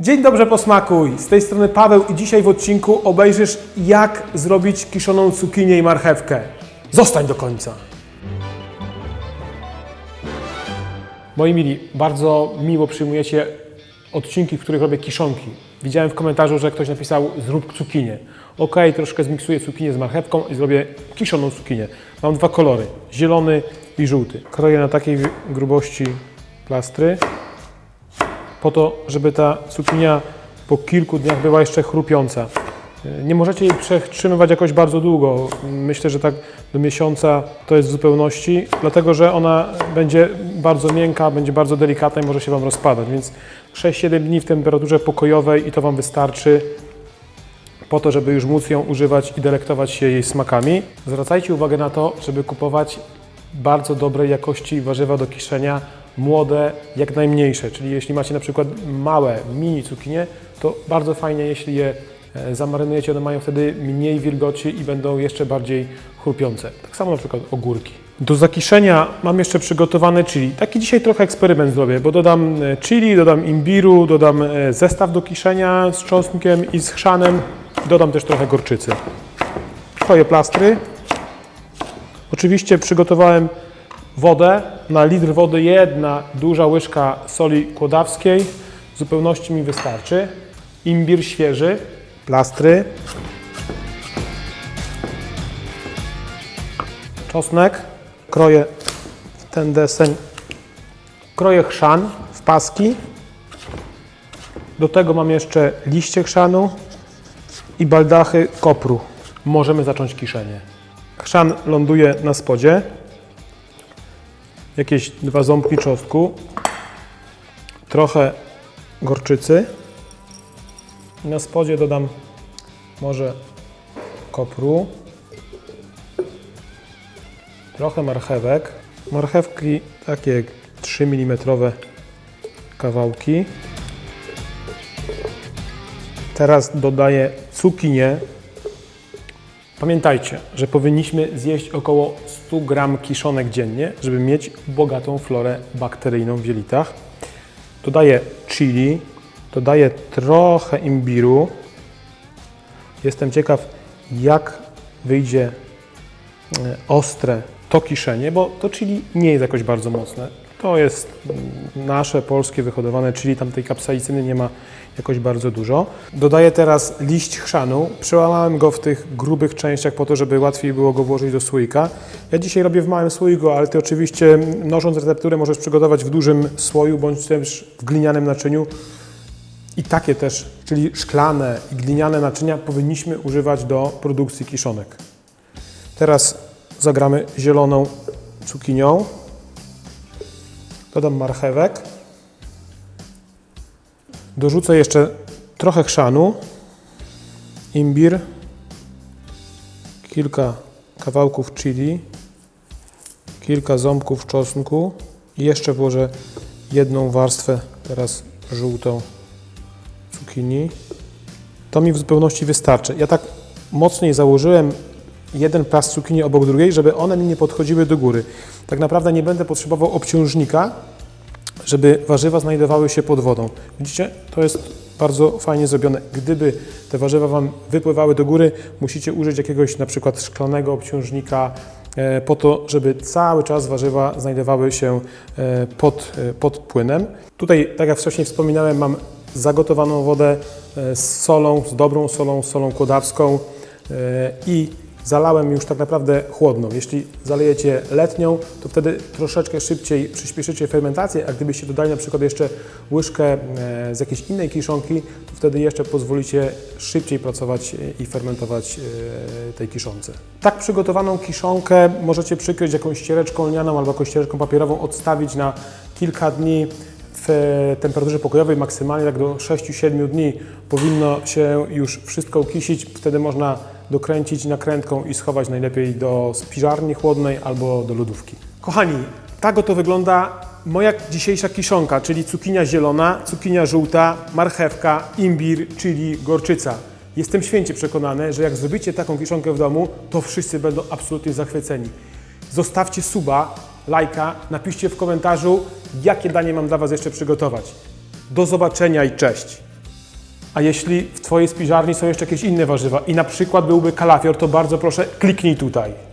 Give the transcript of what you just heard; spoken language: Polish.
Dzień dobry posmakuj! Z tej strony Paweł i dzisiaj w odcinku obejrzysz jak zrobić kiszoną cukinię i marchewkę. Zostań do końca! Moi mili, bardzo miło przyjmujecie odcinki, w których robię kiszonki. Widziałem w komentarzu, że ktoś napisał zrób cukinię. Ok, troszkę zmiksuję cukinię z marchewką i zrobię kiszoną cukinię. Mam dwa kolory, zielony i żółty. Kroję na takiej grubości plastry po to, żeby ta cukinia po kilku dniach była jeszcze chrupiąca. Nie możecie jej przetrzymywać jakoś bardzo długo. Myślę, że tak do miesiąca to jest w zupełności, dlatego że ona będzie bardzo miękka, będzie bardzo delikatna i może się Wam rozpadać. Więc 6-7 dni w temperaturze pokojowej i to Wam wystarczy po to, żeby już móc ją używać i delektować się jej smakami. Zwracajcie uwagę na to, żeby kupować bardzo dobrej jakości warzywa do kiszenia, młode, jak najmniejsze. Czyli jeśli macie na przykład małe, mini cukinie, to bardzo fajnie, jeśli je e, zamarynujecie, one mają wtedy mniej wilgoci i będą jeszcze bardziej chrupiące. Tak samo na przykład ogórki. Do zakiszenia mam jeszcze przygotowany chili. Taki dzisiaj trochę eksperyment zrobię, bo dodam e, chili, dodam imbiru, dodam e, zestaw do kiszenia z czosnkiem i z chrzanem. Dodam też trochę gorczycy. Kroję plastry. Oczywiście przygotowałem wodę. Na litr wody jedna duża łyżka soli kłodawskiej. W zupełności mi wystarczy. Imbir świeży, plastry. Czosnek. Kroję w ten deseń. Kroję chrzan w paski. Do tego mam jeszcze liście chrzanu i baldachy kopru. Możemy zacząć kiszenie. Chrzan ląduje na spodzie. Jakieś dwa ząbki czosnku. Trochę gorczycy. Na spodzie dodam może kopru. Trochę marchewek. Marchewki takie jak 3 mm kawałki. Teraz dodaję cukinię. Pamiętajcie, że powinniśmy zjeść około 100 gram kiszonek dziennie, żeby mieć bogatą florę bakteryjną w jelitach. Dodaję chili, dodaję trochę imbiru. Jestem ciekaw, jak wyjdzie e, ostre to kiszenie, bo to chili nie jest jakoś bardzo mocne. To jest nasze polskie wyhodowane, czyli tam tej kapsaicyny nie ma jakoś bardzo dużo. Dodaję teraz liść chrzanu. Przełamałem go w tych grubych częściach po to, żeby łatwiej było go włożyć do słoika. Ja dzisiaj robię w małym słoiku, ale Ty oczywiście mnożąc recepturę możesz przygotować w dużym słoju bądź też w glinianym naczyniu. I takie też, czyli szklane i gliniane naczynia powinniśmy używać do produkcji kiszonek. Teraz zagramy zieloną cukinią. Dodam marchewek. Dorzucę jeszcze trochę chrzanu, imbir, kilka kawałków chili, kilka ząbków czosnku i jeszcze włożę jedną warstwę, teraz żółtą cukinii. To mi w zupełności wystarczy. Ja tak mocniej założyłem jeden plast cukinii obok drugiej, żeby one mi nie podchodziły do góry. Tak naprawdę nie będę potrzebował obciążnika, żeby warzywa znajdowały się pod wodą. Widzicie, to jest bardzo fajnie zrobione. Gdyby te warzywa Wam wypływały do góry, musicie użyć jakiegoś na przykład szklanego obciążnika e, po to, żeby cały czas warzywa znajdowały się e, pod, e, pod płynem. Tutaj, tak jak wcześniej wspominałem, mam zagotowaną wodę z solą, z dobrą solą, solą kłodawską i zalałem już tak naprawdę chłodną. Jeśli zalejecie letnią, to wtedy troszeczkę szybciej przyspieszycie fermentację, a gdybyście dodali na przykład jeszcze łyżkę e, z jakiejś innej kiszonki, to wtedy jeszcze pozwolicie szybciej pracować e, i fermentować e, tej kiszonce. Tak przygotowaną kiszonkę możecie przykryć jakąś ściereczką lnianą albo jakąś ściereczką papierową, odstawić na kilka dni w temperaturze pokojowej maksymalnie tak do 6-7 dni powinno się już wszystko ukisić. Wtedy można dokręcić nakrętką i schować najlepiej do spiżarni chłodnej albo do lodówki. Kochani, tak oto wygląda moja dzisiejsza kiszonka, czyli cukinia zielona, cukinia żółta, marchewka, imbir, czyli gorczyca. Jestem święcie przekonany, że jak zrobicie taką kiszonkę w domu, to wszyscy będą absolutnie zachwyceni. Zostawcie suba, lajka, napiszcie w komentarzu, jakie danie mam dla Was jeszcze przygotować. Do zobaczenia i cześć! A jeśli w Twojej spiżarni są jeszcze jakieś inne warzywa i na przykład byłby kalafior, to bardzo proszę kliknij tutaj.